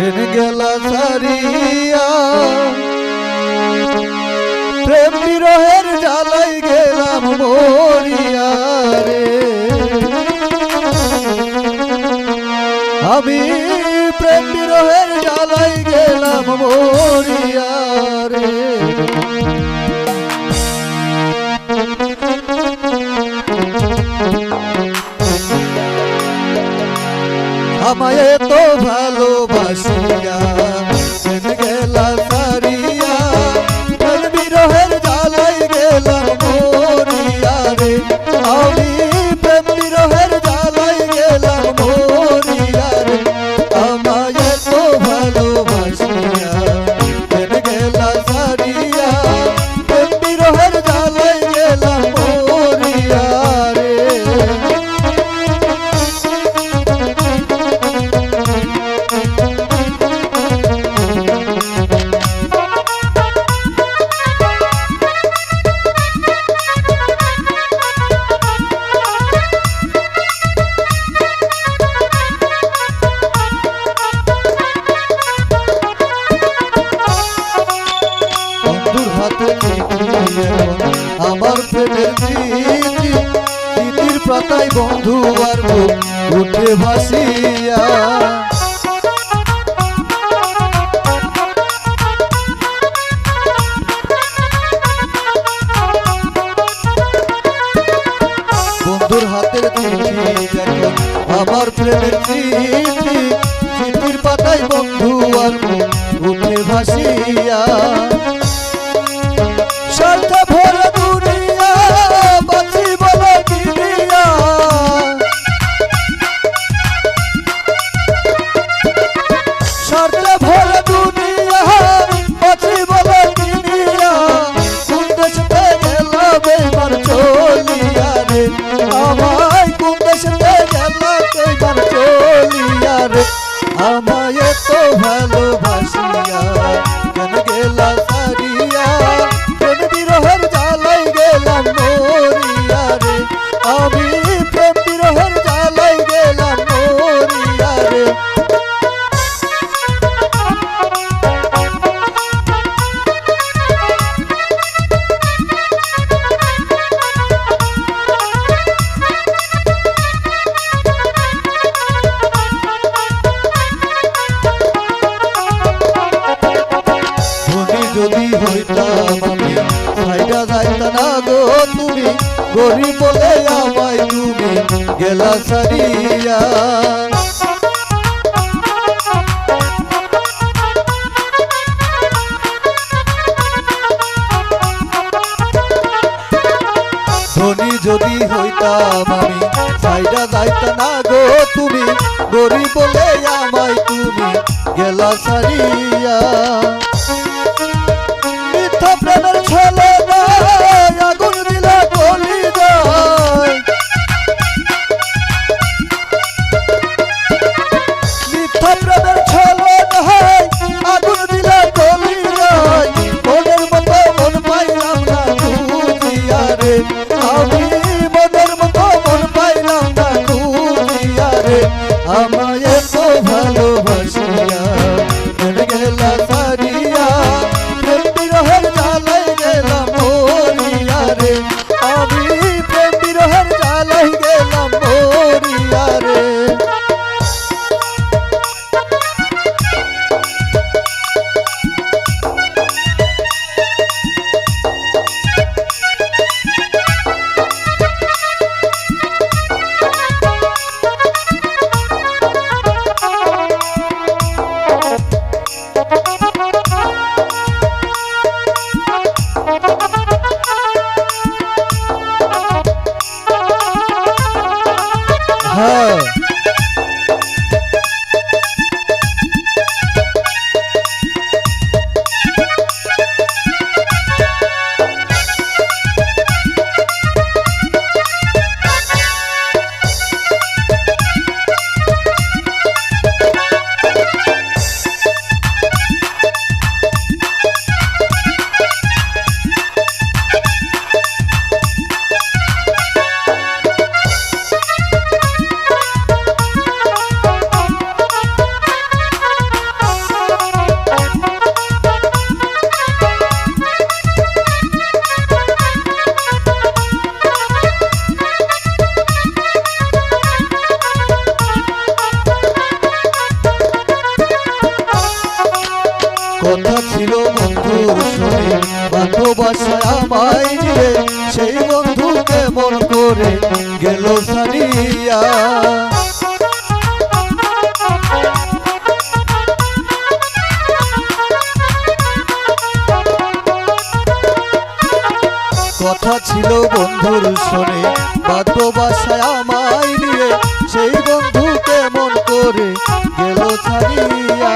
দিন গেলা সারিয়া প্রেম বিরহের জালাই গেলাম মরিয়া রে। আমি প্রেম বিরহের জালাই গেলাম মরিয়া রে। আমায় তো Sangha ভাসিয়া। বন্ধুর হাতের আমার প্রেমের চিঠির পাতায় বন্ধু আর ভাসিয়া। যদি হইতাম যাইত না গো তুমি, গরিব বলে আমায় তুমি গেলা সারিয়া যদি হইতাম আমি সাইডা যাইত না গো তুমি, গরিব আমায় তুমি গেলা সারিয়া Aman বন্ধু কেমন করে গেল সারিয়া। কথা ছিল বন্ধুর শোনে, বাদ্য বাসায় আমায় নিয়ে সেই বন্ধুকে মন করে গেল ছাড়িয়া